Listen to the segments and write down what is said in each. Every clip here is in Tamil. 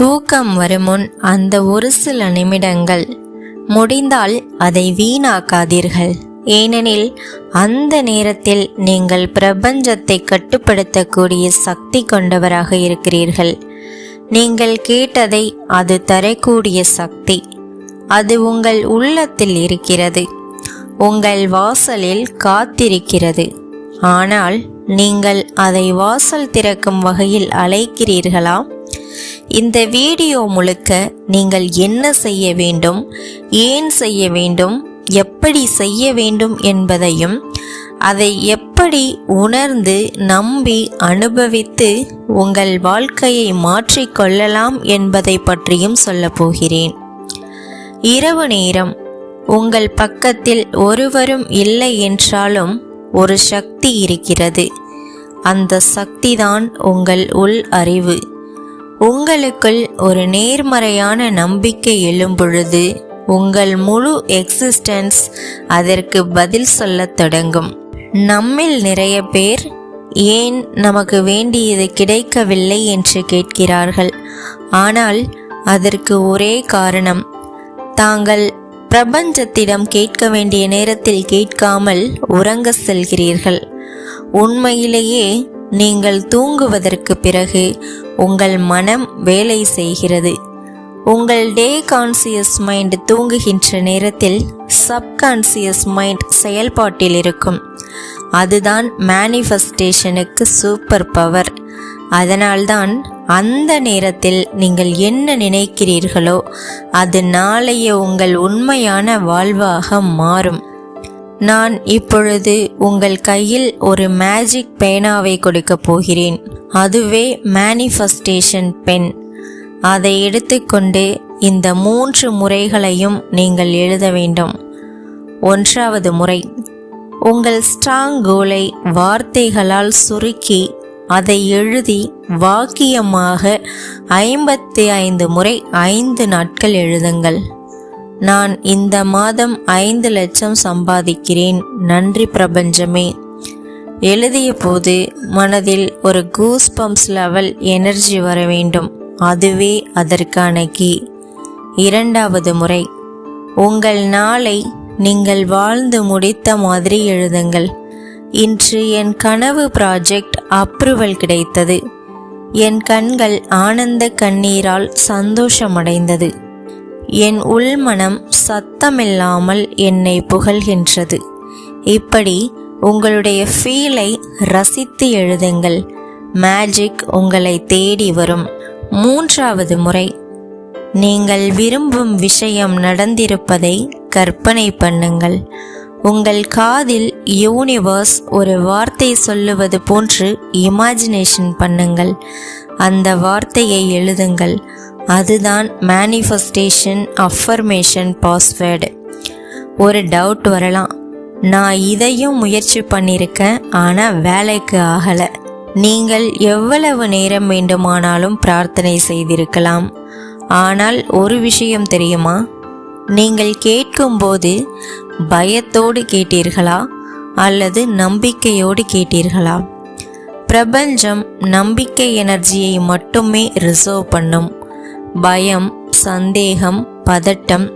தூக்கம் வருமுன் அந்த ஒரு சில நிமிடங்கள். முடிந்தால் அதை வீணாக்காதீர்கள். ஏனெனில் அந்த நேரத்தில் நீங்கள் பிரபஞ்சத்தை கட்டுப்படுத்தக்கூடிய சக்தி கொண்டவராக இருக்கிறீர்கள். நீங்கள் கேட்டதை அது தரக்கூடிய சக்தி. அது உங்கள் உள்ளத்தில் இருக்கிறது. உங்கள் வாசலில் காத்திருக்கிறது. ஆனால் நீங்கள் அதை வாசல் திறக்கும் வகையில் அழைக்கிறீர்களா? இந்த வீடியோ முழுக்க நீங்கள் என்ன செய்ய வேண்டும் ஏன் செய்ய வேண்டும் எப்படி செய்ய வேண்டும் என்பதையும் அதை எப்படி உணர்ந்து நம்பி அனுபவித்து உங்கள் வாழ்க்கையை மாற்றிக்கொள்ளலாம் என்பதை பற்றியும் சொல்லப் போகிறேன். இரவு நேரம். உங்கள் பக்கத்தில் ஒருவரும் இல்லை என்றாலும் ஒரு சக்தி இருக்கிறது. அந்த சக்திதான் உங்கள் உள் அறிவு. உங்களுக்குள் ஒரு நேர்மறையான நம்பிக்கை எழும் பொழுது உங்கள் முழு எக்ஸிஸ்டன்ஸ் அதற்கு பதில் சொல்லத் தொடங்கும். நம்மில் நிறைய பேர் ஏன் நமக்கு வேண்டியது கிடைக்கவில்லை என்று கேட்கிறார்கள். ஆனால் அதற்கு ஒரே காரணம். தாங்கள் பிரபஞ்சத்திடம் கேட்க வேண்டிய நேரத்தில் கேட்காமல் உறங்க செல்கிறீர்கள். உண்மையிலேயே நீங்கள் தூங்குவதற்கு பிறகு உங்கள் மனம் வேலை செய்கிறது. உங்கள் டே கான்சியஸ் மைண்ட் தூங்குகின்ற நேரத்தில் சப்கான்சியஸ் மைண்ட் செயல்பாட்டில் இருக்கும். அதுதான் மேனிஃபெஸ்டேஷனுக்கு சூப்பர் பவர் அதனால்தான் அந்த நேரத்தில் நீங்கள் என்ன நினைக்கிறீர்களோ அது நாளைய உங்கள் உண்மையான வாழ்வாக மாறும். நான் இப்பொழுது உங்கள் கையில் ஒரு மேஜிக் பேனாவை கொடுக்கப் போகிறேன். அதுவே மேனிஃபெஸ்டேஷன் பென் அதை எடுத்துக்கொண்டு இந்த மூன்று முறைகளையும் நீங்கள் எழுத வேண்டும். ஒன்றாவது முறை. உங்கள் ஸ்ட்ராங் கோலை வார்த்தைகளால் சுருக்கி அதை எழுதி வாக்கியமாக ஐம்பத்தி ஐந்து முறை ஐந்து நாட்கள் எழுதுங்கள். நான் இந்த மாதம் ஐந்து லட்சம் சம்பாதிக்கிறேன். நன்றி பிரபஞ்சமே. எழுதிய போது மனதில் ஒரு கூஸ் பம்ப்ஸ் லெவல் எனர்ஜி வர வேண்டும். அதுவே அதற்கான கீ இரண்டாவது முறை. உங்கள் நாளை நீங்கள் வாழ்ந்து முடித்த மாதிரி எழுதுங்கள். இன்று என் கனவு ப்ராஜெக்ட் அப்ரூவல் கிடைத்தது. என் கண்கள் ஆனந்த கண்ணீரால் சந்தோஷமடைந்தது. என் உள்மனம் சத்தமில்லாமல் என்னை புகழ்கின்றது. இப்படி உங்களுடைய ஃபீலை ரசித்து எழுதுங்கள். மேஜிக் உங்களை தேடி வரும். மூன்றாவது முறை நீங்கள் விரும்பும் விஷயம் நடந்திருப்பதை கற்பனை பண்ணுங்கள். உங்கள் காதில் யூனிவர்ஸ் ஒரு வார்த்தை சொல்லுவது போன்று இமேஜினேஷன் பண்ணுங்கள். அந்த வார்த்தையை எழுதுங்கள். அதுதான் மேனிஃபெஸ்டேஷன் அஃபர்மேஷன் பாஸ்வேர்டு ஒரு டவுட் வரலாம். நான் இதையும் முயற்சி பண்ணியிருக்கேன் ஆனால் வேலைக்கு ஆகலை. நீங்கள் எவ்வளவு நேரம் வேண்டுமானாலும் பிரார்த்தனை செய்திருக்கலாம். ஆனால் ஒரு விஷயம் தெரியுமா? நீங்கள் கேட்கும்போது பயத்தோடு கேட்டீர்களா? அல்லது நம்பிக்கையோடு கேட்டீர்களா? பிரபஞ்சம் நம்பிக்கை எனர்ஜியை மட்டுமே ரிசர்வ் பண்ணும். பயம் சந்தேகம் பதட்டம்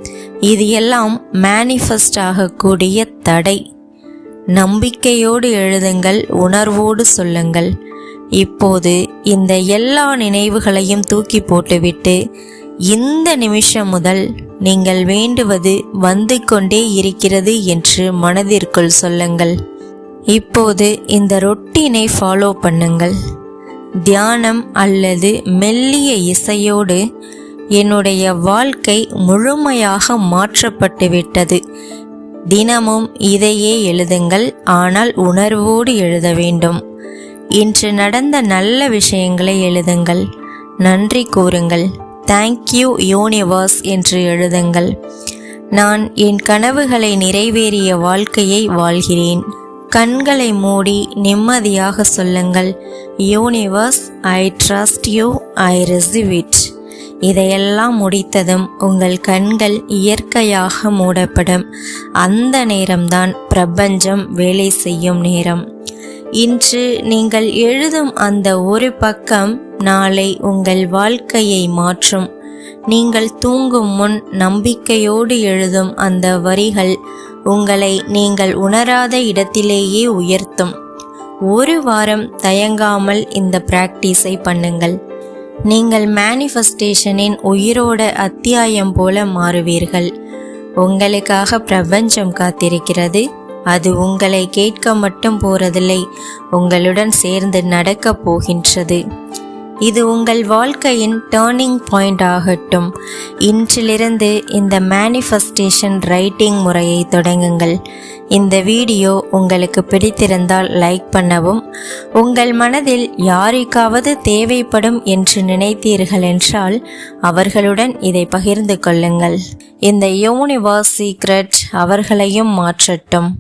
இது எல்லாம் மேனிஃபெஸ்ட் ஆகக்கூடிய தடை. நம்பிக்கையோடு எழுதுங்கள் உணர்வோடு சொல்லுங்கள். இப்போது இந்த எல்லா நினைவுகளையும் தூக்கி போட்டுவிட்டு இந்த நிமிஷம் முதல் நீங்கள் வேண்டுவது வந்து கொண்டே இருக்கிறது என்று மனதிற்குள் சொல்லுங்கள். இப்போது இந்த ரொட்டீனை ஃபாலோ பண்ணுங்கள். தியானம் அல்லது மெல்லிய இசையோடு என்னுடைய வாழ்க்கை முழுமையாக மாற்றப்பட்டுவிட்டது. தினமும் இதையே எழுதுங்கள் ஆனால் உணர்வோடு எழுத வேண்டும். இன்று நடந்த நல்ல விஷயங்களை எழுதுங்கள். நன்றி கூறுங்கள். தேங்க்யூ யூனிவர்ஸ் என்று எழுதுங்கள். நான் என் கனவுகளை நிறைவேறிய வாழ்க்கையை வாழ்கிறேன். கண்களை மூடி நிம்மதியாக சொல்லுங்கள். Universe I trust you I receive it இதையெல்லாம் முடித்ததும் உங்கள் கண்கள் இயற்கையாக மூடப்படும். அந்த நேரம்தான் பிரபஞ்சம் வேலை செய்யும் நேரம். இன்று நீங்கள் எழுதும் அந்த ஒரு பக்கம் நாளை உங்கள் வாழ்க்கையை மாற்றும். நீங்கள் தூங்கும் முன் நம்பிக்கையோடு எழுதும் அந்த வரிகள் உங்களை நீங்கள் உணராத இடத்திலேயே உயர்த்தும். ஒரு வாரம் தயங்காமல் இந்த பிராக்டிஸை பண்ணுங்கள். நீங்கள் மேனிஃபெஸ்டேஷனின் உயிரோட அத்தியாயம் போல மாறுவீர்கள். உங்களுக்காக பிரபஞ்சம் காத்திருக்கிறது. அது உங்களை கேட்க மட்டும் போறதில்லை. உங்களுடன் சேர்ந்து நடக்கப் போகின்றது. இது உங்கள் வாழ்க்கையின் டேர்னிங் பாயிண்ட் ஆகட்டும். இன்றிலிருந்து இந்த மேனிஃபெஸ்டேஷன் ரைட்டிங் முறையை தொடங்குங்கள். இந்த வீடியோ உங்களுக்கு பிடித்திருந்தால் லைக் பண்ணவும் உங்கள் மனதில் யாருக்காவது தேவைப்படும் என்று நினைத்தீர்கள் என்றால் அவர்களுடன் இதை பகிர்ந்து கொள்ளுங்கள். இந்த யூனிவர்ஸ் சீக்ரெட் அவர்களையும் மாற்றட்டும்.